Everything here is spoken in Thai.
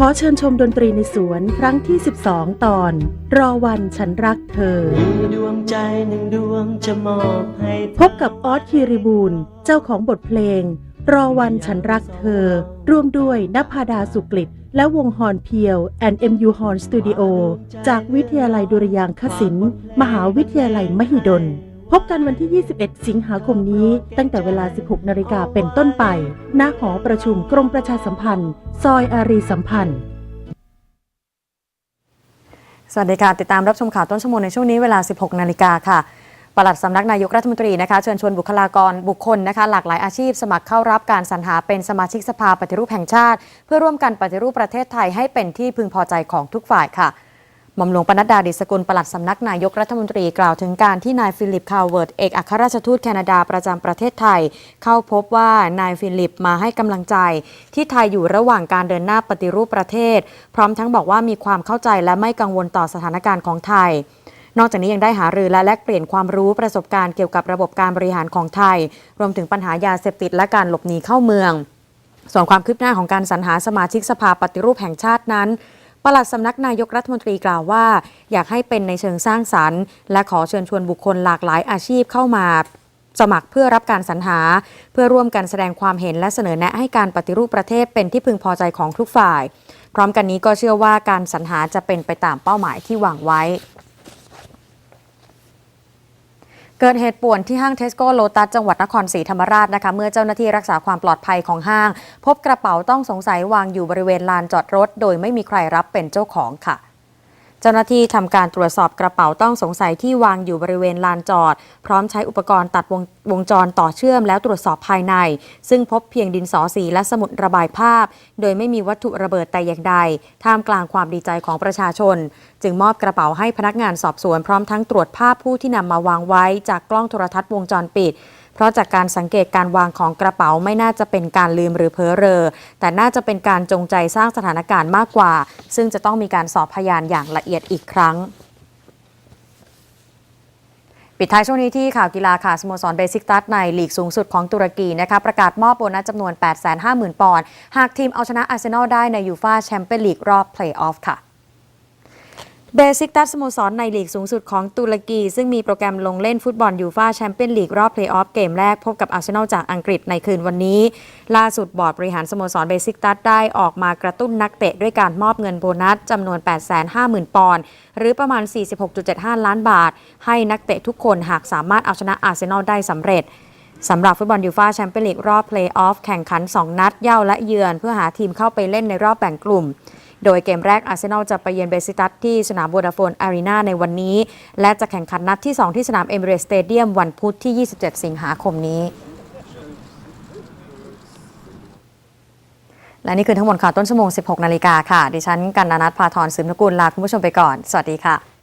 ขอเชิญชมดนตรีในสวนครั้งที่ 12 ตอน รอวันฉันรักเธอมีดวงใจหนึ่งดวงจะมอบให้เธอพบกับออสคีริบูลเจ้าของบทเพลง รอวันฉันรักเธอ ร่วมด้วยนภาดาสุกฤตและวงฮอนเพียว and MU Horn Studio จากวิทยาลัยดุริยางคศิลป์มหาวิทยาลัยมหิดล พบกันวันที่ 21 สิงหาคมนี้ ตั้งแต่เวลา 16 นาฬิกาเป็นต้นไป ณ หอประชุมกรมประชาสัมพันธ์ ซอยอารีสัมพันธ์ สวัสดีค่ะ ติดตามรับชมข่าวต้นชั่วโมงในช่วงนี้เวลา 16 นาฬิกาค่ะปลัดสำนักนายกรัฐมนตรีนะคะเชิญชวนบุคลากรบุคคลนะคะหลากหลายอาชีพ สมัครเข้ารับการสรรหาเป็นสมาชิกสภาปฏิรูปแห่งชาติ เพื่อร่วมกันปฏิรูปประเทศไทยให้เป็นที่พึงพอใจของทุกฝ่ายค่ะ หม่อมหลวงปนัดดาดิสกุลปลัดสำนักนายกรัฐมนตรีกล่าวถึงการที่นายฟิลิปคาวเวิร์ดเอกอัครราชทูตแคนาดาประจำประเทศไทย เข้าพบว่านายฟิลิปมาให้กำลังใจ ที่ไทยอยู่ระหว่างการเดินหน้าปฏิรูปประเทศ พร้อมทั้งบอกว่ามีความเข้าใจและไม่กังวลต่อสถานการณ์ของไทยนอกจากนี้ยังได้หารือและแลกเปลี่ยนความรู้ประสบการณ์เกี่ยวกับระบบการบริหารของไทย รวมถึงปัญหายาเสพติดและการหลบหนีเข้าเมือง ส่วนความคืบหน้าของการสรรหาสมาชิกสภาปฏิรูปแห่งชาตินั้น ปลัดสำนักนายกรัฐมนตรีกล่าวว่า อยากให้เป็นในเชิงสร้างสรรค์ และขอเชิญชวนบุคคลหลากหลายอาชีพเข้ามาสมัครเพื่อรับการสรรหา เพื่อร่วมกันแสดงความเห็นและเสนอแนะให้การปฏิรูปประเทศเป็นที่พึงพอใจของทุกฝ่าย พร้อมกันนี้ก็เชื่อว่าการสรรหาจะเป็นไปตามเป้าหมายที่วางไว้ เกิดเหตุป่วนที่ห้างเทสโก้โลตัสจังหวัดนครศรีธรรมราชนะคะเมื่อเจ้าหน้าที่รักษาความปลอดภัยของห้าง พบกระเป๋าต้องสงสัยวางอยู่บริเวณลานจอดรถ โดยไม่มีใครรับเป็นเจ้าของค่ะ เจ้าหน้าที่ทำการตรวจสอบกระเป๋าต้องสงสัยที่วางอยู่บริเวณลานจอด พร้อมใช้อุปกรณ์ตัดวงวงจรต่อเชื่อมแล้วตรวจสอบภายใน ซึ่งพบเพียงดินสอสีและสมุดระบายภาพ โดยไม่มีวัตถุระเบิดแต่อย่างใด ท่ามกลางความดีใจของประชาชน จึงมอบกระเป๋าให้พนักงานสอบสวนพร้อมทั้งตรวจภาพผู้ที่นำมาวางไว้จากกล้องโทรทัศน์วงจรปิด เพราะจากการสังเกตการวางของกระเป๋าไม่น่าจะเป็นการลืมหรือเพ้อเรอ แต่น่าจะเป็นการจงใจสร้างสถานการณ์มากกว่า ซึ่งจะต้องมีการสอบพยานอย่างละเอียดอีกครั้งปิดท้ายช่วงนี้ที่ข่าวกีฬาค่ะสโมสรเบซิกตัสในลีกสูงสุดของตุรกีนะคะประกาศมอบโบนัสจำนวน 850,000 ปอนด์หากทีมเอาชนะอาร์เซนอลได้ในยูฟาแชมเปี้ยนลีกรอบเพลย์ออฟค่ะ เบซิกตัสสโมสรในลีกสูงสุดของตุรกี ซึ่งมีโปรแกรมลงเล่นฟุตบอลยูฟ่าแชมเปี้ยนลีกรอบเพลย์ออฟเกมแรกพบกับอาร์เซนอลจากอังกฤษในคืนวันนี้ ล่าสุดบอร์ดบริหารสโมสรเบซิกตัสได้ออกมากระตุ้นนักเตะด้วยการมอบเงินโบนัสจำนวน 850,000 ปอนด์หรือประมาณ 46.75 ล้านบาท ให้นักเตะทุกคนหากสามารถเอาชนะอาร์เซนอลได้สำเร็จสำหรับฟุตบอลยูฟ่าแชมเปี้ยนลีกรอบเพลย์ออฟแข่งขัน 2 นัดเย่าและเยือน เพื่อหาทีมเข้าไปเล่นในรอบแบ่งกลุ่ม โดยเกมแรกอาร์เซนอลจะไปเยือนเบซิตัสที่สนามโวดาโฟนอารีนาในวันนี้ และจะแข่งขันนัดที่ 2 ที่สนามเอมิเรสสเตเดียมวันพุธที่ 27 สิงหาคมนี้ และนี่คือทั้งหมดข่าวต้นชั่วโมง 16 นาฬิกาค่ะ ดิฉันกันนานัทพาทรสืบนกุลลาคุณผู้ชมไปก่อน สวัสดีค่ะ